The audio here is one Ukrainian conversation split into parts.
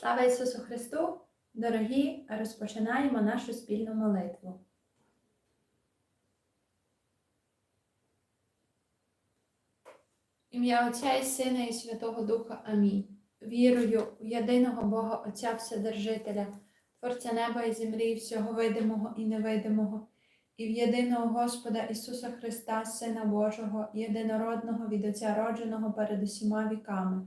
Слава Ісусу Христу! Дорогі, розпочинаємо нашу спільну молитву. Ім'я Отця і Сина і Святого Духа. Амінь. Вірую в єдиного Бога Отця Вседержителя, Творця неба і землі, і всього видимого і невидимого, і в єдиного Господа Ісуса Христа, Сина Божого, єдинородного від Отця родженого перед усіма віками.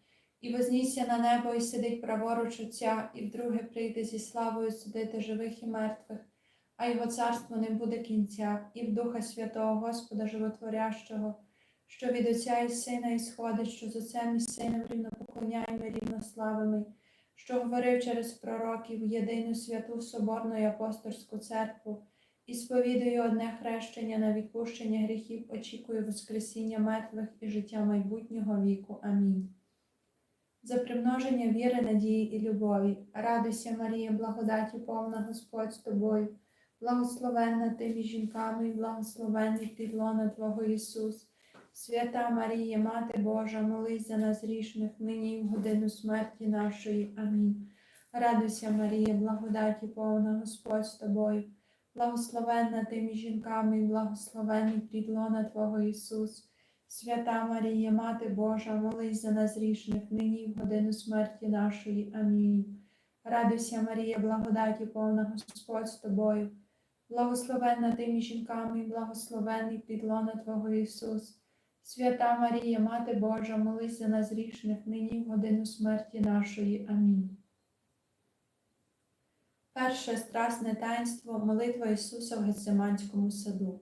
І вознісся на небо, і сидить праворуч Отця, і вдруге прийде зі славою судити живих і мертвих, а його царство не буде кінця, і в Духа Святого Господа Животворящого, що від Отця і Сина ісходить, що з Отцем і Сином рівно поклоняємо, рівно що говорив через пророків єдину святу Соборну і апостольську церкву, і сповідую одне хрещення на відпущення гріхів, очікую Воскресіння мертвих і життя майбутнього віку. Амінь. За примноження віри, надії і любові, радуйся, Марія, благодаті повна Господь з тобою, благословенна ти між жінками, і благословенний підлона Твого Ісус. Свята Марія, Мати Божа, молись за нас грішних, нині і в годину смерті нашої. Амінь. Радуйся, Марія, благодаті повна Господь з тобою, благословенна ти між жінками, і благословенний підлона Твого Ісус. Свята Марія, Мати Божа, молись за нас грішних, нині і в годину смерті нашої. Амінь. Радуйся, Марія, благодаті повна Господь з тобою, благословенна ти між жінками, і благословенний підлона Твого Ісус. Свята Марія, Мати Божа, молись за нас грішних, нині і в годину смерті нашої. Амінь. Перше страсне таїнство молитва Ісуса в Гециманському саду.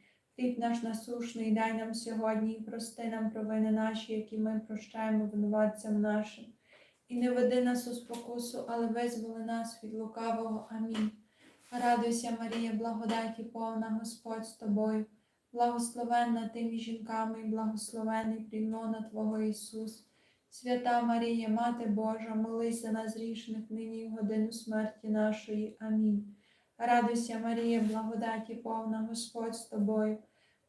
Хліб наш насушний дай нам сьогодні, і прости нам провини наші, які ми прощаємо винуватцям нашим. І не веди нас у спокусу, але визволи нас від лукавого. Амінь. Радуйся, Марія, благодаті повна Господь з тобою, благословенна ти між жінками, і благословений плівнона Твого Ісус. Свята Марія, Мати Божа, молись за нас грішних, нині і в годину смерті нашої. Амінь. Радуйся, Марія, благодаті повна Господь з тобою,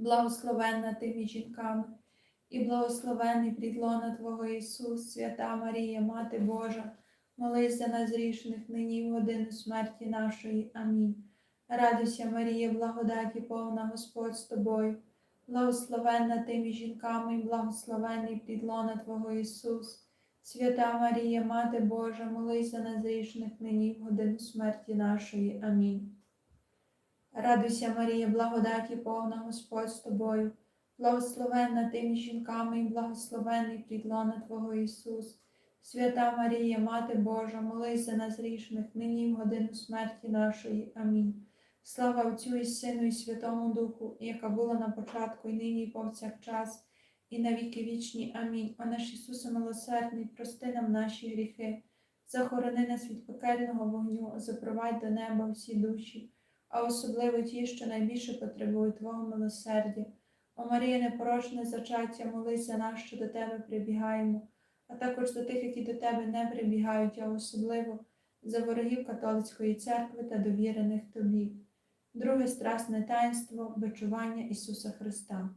благословенна ти між жінками, і благословений підлона Твого Ісус, свята Марія, Мати Божа, молись за нас грішних, нині і в годину смерті нашої. Амінь. Радуйся, Марія, благодаті повна Господь з тобою, благословенна ти між жінками, і благословенний плітлона Твого Ісус. Свята Марія, Мати Божа, молись за нас грішних нині в годину смерті нашої. Амінь. Радуйся, Марія, благодаті повна Господь з тобою, благословенна ти між жінками, і благословенний плід лона Твого Ісус. Свята Марія, Мати Божа, молись за нас грішних нині в годину смерті нашої. Амінь. Слава Отцю і Сину, і Святому Духу, яка була на початку, і нині, і повсякчас, і на віки вічні. Амінь. О наш Ісусе милосердний, прости нам наші гріхи, захорони нас від пекельного вогню, запровадь до неба всі душі, а особливо ті, що найбільше потребують Твого милосердя. О Марія, непорочне зачаття, молись за нас, що до Тебе прибігаємо, а також за тих, які до Тебе не прибігають, а особливо за ворогів католицької церкви та довірених Тобі. Друге страсне таїнство бичування Ісуса Христа.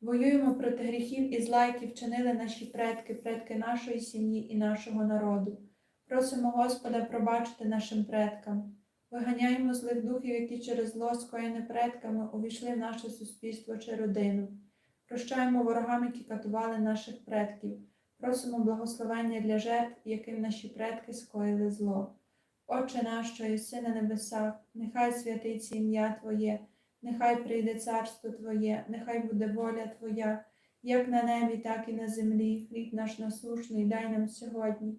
Воюємо проти гріхів і зла, які вчинили наші предки, предки нашої сім'ї і нашого народу. Просимо Господа пробачити нашим предкам. Виганяємо злих духів, які через зло, скоєне предками, увійшли в наше суспільство чи родину. Прощаємо ворогам, які катували наших предків. Просимо благословення для жертв, яким наші предки скоїли зло. Отче наш, що єси на небесах, нехай святиться ім'я Твоє, нехай прийде царство Твоє, нехай буде воля Твоя, як на небі, так і на землі. Хліб наш насушний дай нам сьогодні,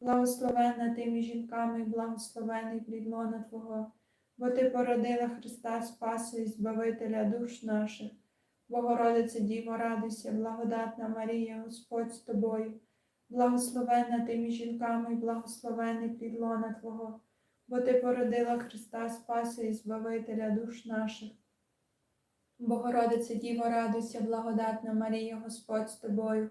Благословенна ти між жінками благословений плід лона Твого, бо Ти породила Христа Спаса і Збавителя душ наших. Богородице Діво, радуйся, благодатна Марія, Господь з тобою. Благословенна ти між жінками, благословений плід лона Твого, бо Ти породила Христа Спаса і Збавителя душ наших. Богородице Діво, радуйся, благодатна Марія, Господь з тобою,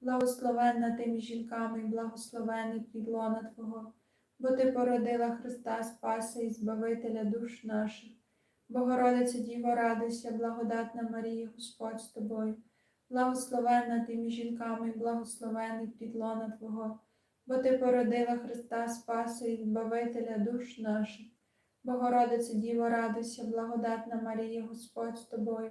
Благословенна ти між жінками і благословений плідлона Твого, бо Ти породила Христа Спаса і Збавителя душ наших. Богородице Діво, радуйся, благодатна Марія, Господь з тобою. Благословенна ти між жінками, і благословений плідлона Твого, бо Ти породила Христа Спаса і Збавителя душ наших. Богородице Діво, радуйся, благодатна Марія, Господь з тобою.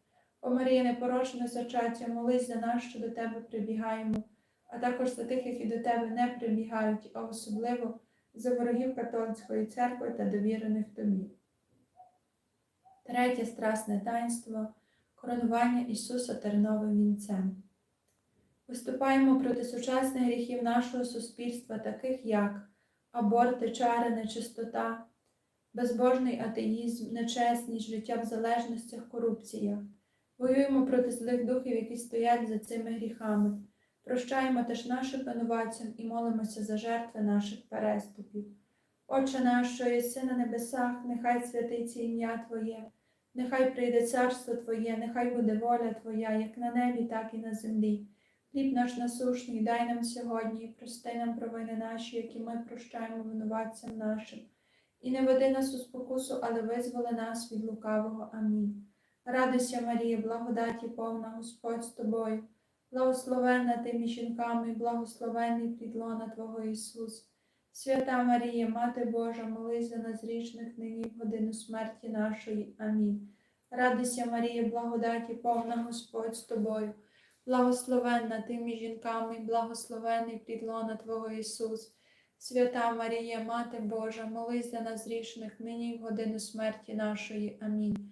О Марія, непорочне зачаття, молись за нас, що до Тебе прибігаємо, а також за тих, які до Тебе не прибігають, а особливо за ворогів католицької церкви та довірених Тобі. Третє страсне таїнство коронування Ісуса терновим вінцем. Виступаємо проти сучасних гріхів нашого суспільства, таких як аборти, чари, нечистота, безбожний атеїзм, нечесність, життя в залежностях, корупція. Воюємо проти злих духів, які стоять за цими гріхами. Прощаємо теж нашим винуватцям і молимося за жертви наших переступів. Отче наш, що єси на небесах, нехай святиться ім'я Твоє, нехай прийде царство Твоє, нехай буде воля Твоя, як на небі, так і на землі. Хліб наш насушний, дай нам сьогодні, і прости нам провини наші, які ми прощаємо винуватцям нашим. І не веди нас у спокусу, але визволи нас від лукавого. Амінь. Радуйся, Марія, благодаті повна Господь з тобою, благословенна ти між жінками, і благословенний плід лона Твого Ісус. Свята Марія, Мати Божа, молись за нас грішних нині в годину смерті нашої. Амінь. Радуйся, Марія, благодаті повна Господь з тобою, благословенна ти між жінками, і благословенний плід лона Твого Ісус. Свята Марія, Мати Божа, молись за нас грішних нині в годину смерті нашої. Амінь.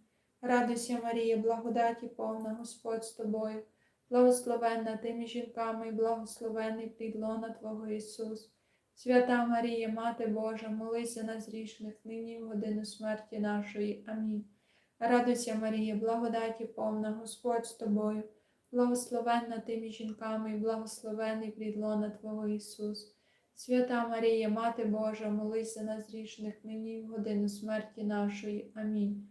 Радуйся, Марія, благодаті повна Господь з тобою, благословенна ти між жінками, і благословенний плід лона Твого Ісус. Свята Марія, Мати Божа, молись за нас грішних, нині в годину смерті нашої. Амінь. Радуйся, Марія, благодаті повна Господь з тобою, благословенна ти між жінками, і благословенний плід лона Твого Ісус. Свята Марія, Мати Божа, молись за нас грішних, нині в годину смерті нашої. Амінь.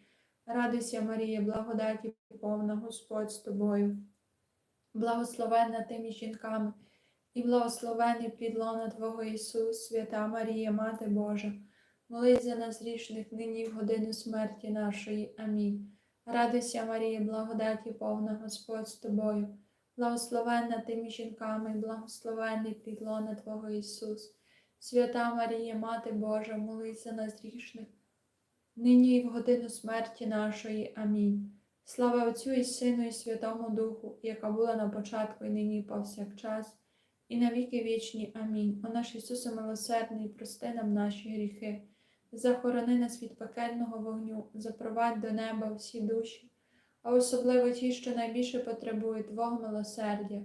Радуйся, Марія, благодаті повна Господь з тобою, благословенна ти між жінками, і благословений плід лона Твого Ісус, свята Марія, Мати Божа, молись за нас грішних, нині в годину смерті нашої. Амінь. Радуйся, Марія, благодаті повна Господь з тобою, благословенна ти між жінками, благословений плід лона Твого Ісус. Свята Марія, Мати Божа, молись за нас грішних, нині і в годину смерті нашої. Амінь. Слава Отцю і Сину, і Святому Духу, яка була на початку, і нині, повсякчас, і на віки вічні. Амінь. О наш Ісусе милосердний, прости нам наші гріхи, захорони нас від пекельного вогню, запровадь до неба всі душі, а особливо ті, що найбільше потребують Твого милосердя.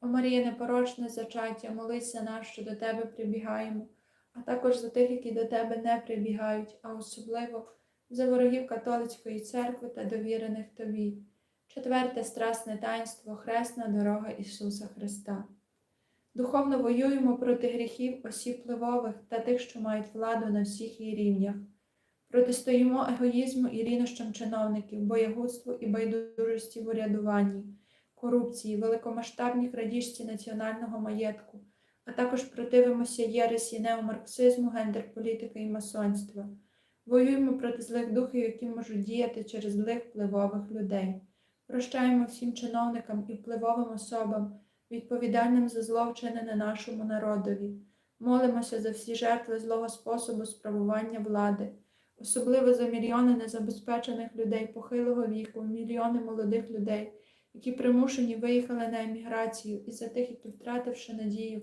О Марія, непорочне зачаття, молись за нас, що до Тебе прибігаємо, а також за тих, які до Тебе не прибігають, а особливо за ворогів католицької церкви та довірених Тобі. Четверте страсне таїнство Хресна дорога Ісуса Христа. Духовно воюємо проти гріхів осіб впливових та тих, що мають владу на всіх її рівнях. Протистоїмо егоїзму і рінощам чиновників, боягудству і байдужості в урядуванні, корупції, великомасштабній крадіжці національного маєтку, а також противимося єресі неомарксизму, гендерполітики і масонства. Воюємо проти злих духів, які можуть діяти через злих впливових людей. Прощаємо всім чиновникам і впливовим особам, відповідальним за зло вчинене нашому народові. Молимося за всі жертви злого способу справування влади, особливо за мільйони незабезпечених людей похилого віку, мільйони молодих людей, які примушені виїхали на еміграцію, і за тих, які, втративши надію,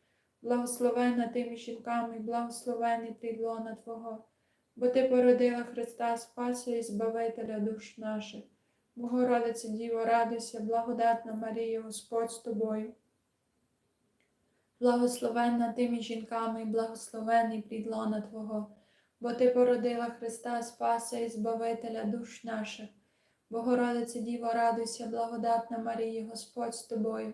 благословенна ти між жінками, благословений плід лона Твого, бо Ти породила Христа Спаса і Збавителя душ наших. Богородице Діво, радуйся, благодатна Марія, Господь з тобою. Благословенна ти між жінками, благословений плід лона Твого, бо Ти породила Христа Спаса і Збавителя душ наших. Богородице Діво, радуйся, благодатна Марія, Господь з тобою.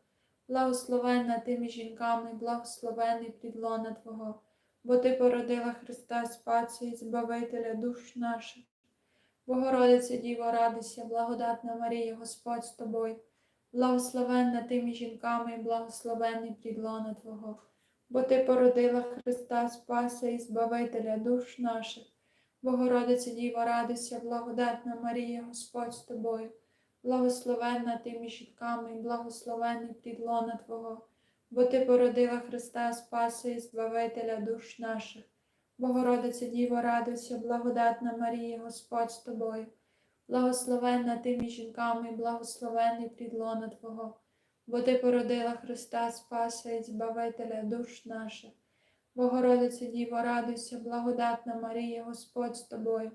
Благословенна ти між жінками, і благословенний підлона Твого, бо Ти породила Христа Спаса і Збавителя душ наших. Богородице Діво, радуйся, благодатна Марія, Господь з тобою. Благословенна ти між жінками, і благословенний підлона Твого, бо Ти породила Христа Спаса і Збавителя душ наших. Богородице Діво, радуйся, благодатна Марія, Господь з тобою. Благословенна ти між жінками, і благословенний підлона Твого, бо Ти породила Христа Спаса і Збавителя душ наших. Богородице Діво, радуйся, благодатна Марія, Господь з тобою. Благословенна ти між жінками, і благословенний підлона Твого, бо Ти породила Христа Спаса і Збавителя душ наших. Богородице Діво, радуйся, благодатна Марія, Господь з тобою.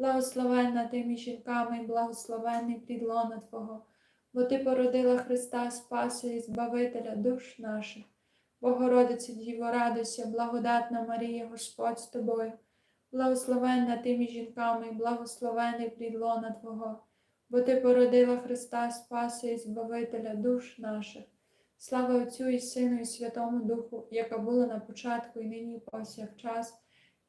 Благословенна ти між жінками, і благословенний підлона Твого, бо Ти породила Христа Спаса і Збавителя душ наших. Богородице Діво, радуйся, благодатна Марія, Господь з тобою. Благословенна ти між жінками, і благословений підлона Твого, бо Ти породила Христа Спаса і Збавителя душ наших. Слава Отцю і Сину, і Святому Духу, яка була на початку, і нині, і повсякчас,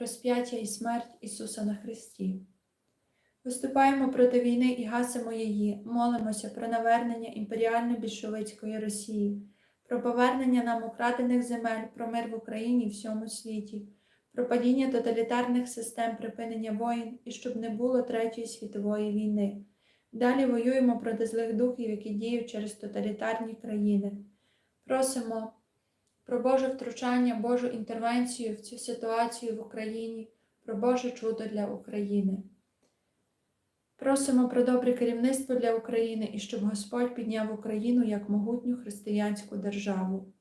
розп'яття і смерть Ісуса на Христі. Виступаємо проти війни і гасимо її, молимося про навернення імперіально-більшовицької Росії, про повернення нам украдених земель, про мир в Україні і всьому світі, про падіння тоталітарних систем припинення воїн і щоб не було Третьої світової війни. Далі воюємо проти злих духів, які діють через тоталітарні країни. Просимо про Боже втручання, Божу інтервенцію в цю ситуацію в Україні, про Боже чудо для України. Просимо про добре керівництво для України і щоб Господь підняв Україну як могутню християнську державу.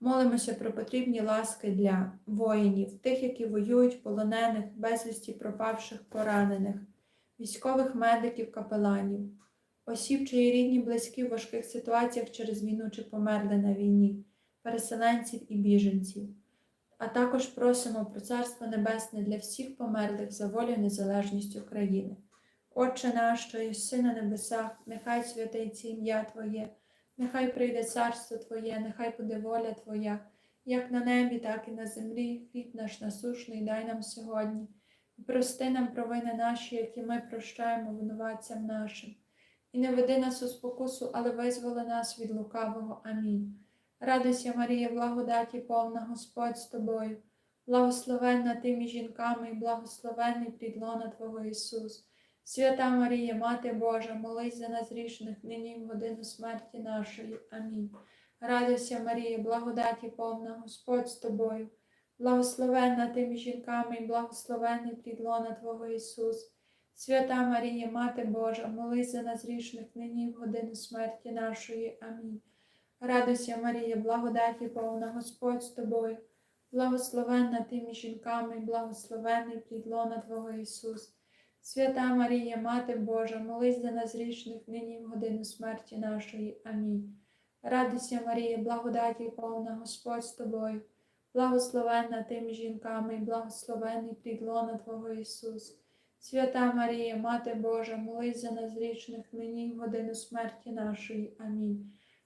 Молимося про потрібні ласки для воїнів, тих, які воюють, полонених, безвісті пропавших, поранених, військових медиків, капеланів, осіб, чиї рідні, близькі в важких ситуаціях через війну чи померли на війні, переселенців і біженців. А також просимо про Царство Небесне для всіх померлих за волю і незалежність України. Отче наш, що єси на небесах, нехай святиться ім'я Твоє, нехай прийде царство Твоє, нехай буде воля Твоя, як на небі, так і на землі. Хліб наш насушний дай нам сьогодні. І прости нам провини наші, які ми прощаємо винуватцям нашим. І не веди нас у спокусу, але визволи нас від лукавого. Амінь. Радуйся, Марія, благодаті повна Господь з тобою, благословенна ти між жінками, і благословенний підлона Твого Ісус. Свята Марія, Мати Божа, молись за нас грішних, нині в годину смерті нашої. Амінь. Радуйся, Марія, благодаті повна Господь з тобою, благословенна ти між жінками, і благословенний підлона Твого Ісус. Свята Марія, Мати Божа, молись за нас грішних, нині в годину смерті нашої. Амінь. Радуйся, Марія, благодаті повна Господь з тобою, благословенна ти між жінками, і благословенний підлона Твого Ісус. Свята Марія, Мати Божа, молись за нас грішних, нині в годину смерті нашої. Амінь. Радуйся, Марія, благодаті повна Господь з тобою, благословенна ти між жінками, і благословенний підлона Твого Ісус. Свята Марія, Мати Божа, молись за нас грішних, нині в годину смерті нашої. Амінь.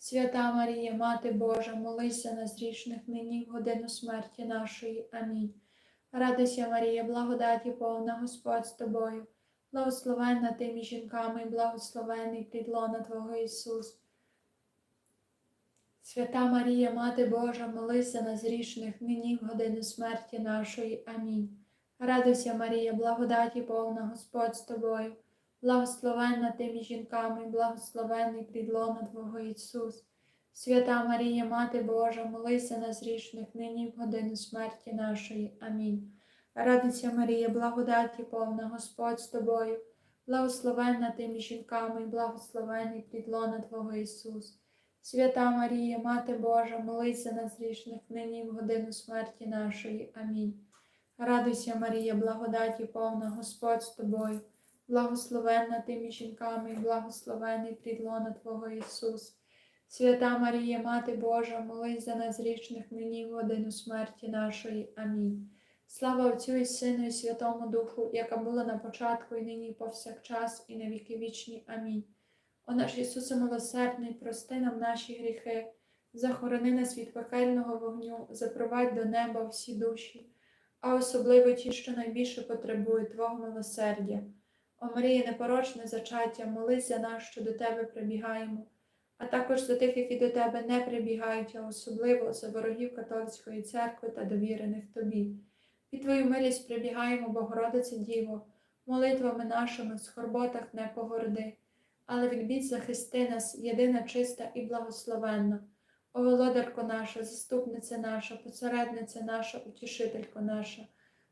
Свята Марія, Мати Божа, молись за нас грішних нині в годину смерті нашої. Амінь. Радуйся, Марія, благодаті повна, Господь з тобою, благословенна ти між жінками, і благословений плід лона Твого Ісус. Свята Марія, Мати Божа, молись за нас грішних нині в годину смерті нашої. Амінь. Радуйся, Марія, благодаті повна, Господь з тобою, благословенна ти між жінками, і благословений плід Твого Ісус. Свята Марія, Мати Божа, молись за нас грішних нині в годину смерті нашої. Амінь. Радуйся, Марія, благодаті повна, Господь з тобою, благословенна ти між жінками, і благословений плід лона Твого Ісус. Свята Марія, Мати Божа, молись за нас грішних нині в годину смерті нашої. Амінь. Радуйся, Марія, благодаті повна, Господь з тобою, благословенна ти між жінками, і благословений плід лона Твого Ісус. Свята Марія, Мати Божа, молись за нас грішних нині в годину смерті нашої. Амінь. Слава Отцю і Сину, і Святому Духу, яка була на початку, і нині, і повсякчас, і на віки вічні. Амінь. О наш Ісусе милосердний, прости нам наші гріхи, захорони нас від пекельного вогню, запровадь до неба всі душі, а особливо ті, що найбільше потребують Твого милосердя. О Марія, непорочне зачаття, молись за нас, що до Тебе прибігаємо, а також за тих, які до Тебе не прибігають, а особливо за ворогів католицької церкви та довірених Тобі. Під Твою милість прибігаємо, Богородице Діво, молитвами нашими в скорботах не погорди але від захисти нас, єдина чиста і благословенна. О володарко наша, заступниця наша, посередниця наша, утішителько наша,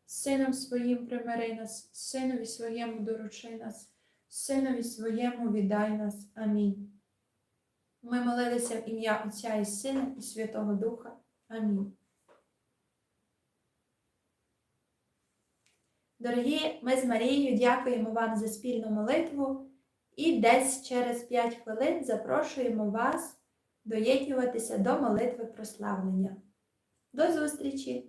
сином своїм примири нас, синові своєму доручи нас, синові своєму віддай нас. Амінь. Ми молилися в ім'я Отця і Сина і Святого Духа. Амінь. Дорогі, ми з Марією дякуємо вам за спільну молитву. І десь через 5 хвилин запрошуємо вас доєднюватися до молитви прославлення. До зустрічі!